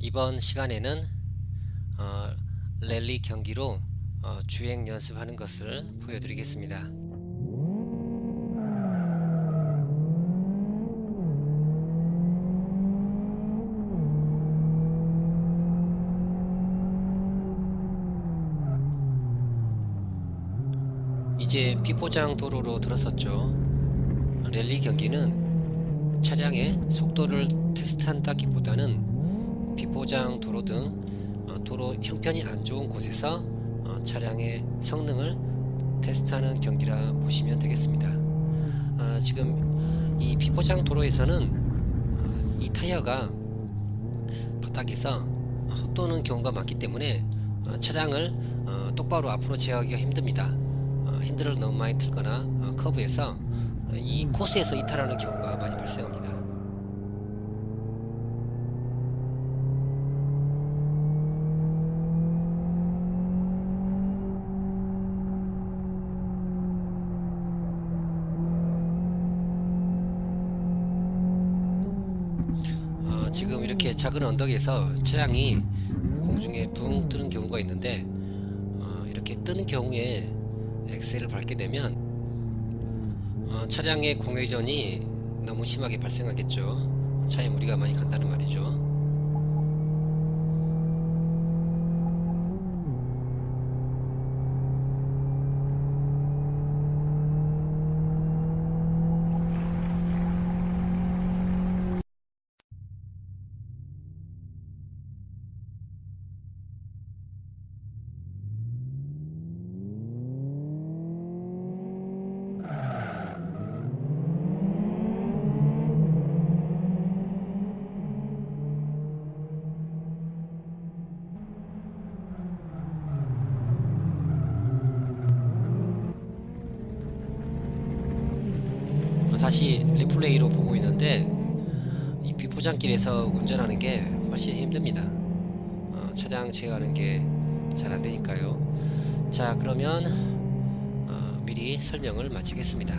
이번 시간에는 어, 랠리 경기로 어, 주행 연습하는 것을 보여드리겠습니다. 이제 비포장 도로로 들어섰죠. 랠리 경기는 차량의 속도를 테스트한다기보다는 비포장 도로 등 어, 도로 형편이 안 좋은 곳에서 어, 차량의 성능을 테스트하는 경기라 보시면 되겠습니다. 아, 지금 이 비포장 도로에서는 어, 이 타이어가 바닥에서 헛도는 경우가 많기 때문에 어, 차량을 어, 똑바로 앞으로 제어하기가 힘듭니다. 어, 핸들을 너무 많이 틀거나 어, 커브에서 어, 이 코스에서 이탈하는 경우가 많이 발생합니다. 지금 이렇게 작은 언덕에서 차량이 공중에 붕 뜨는 경우가 있는데 어, 이렇게 뜨는 경우에 엑셀을 밟게 되면 어, 차량의 공회전이 너무 심하게 발생하겠죠. 차에 무리가 많이 간다는 말이죠. 다시 리플레이로 보고 있는데 이 비포장길에서 운전하는 게 훨씬 힘듭니다. 어, 차량 제어하는 게 잘 안 되니까요. 자 그러면 어, 미리 설명을 마치겠습니다.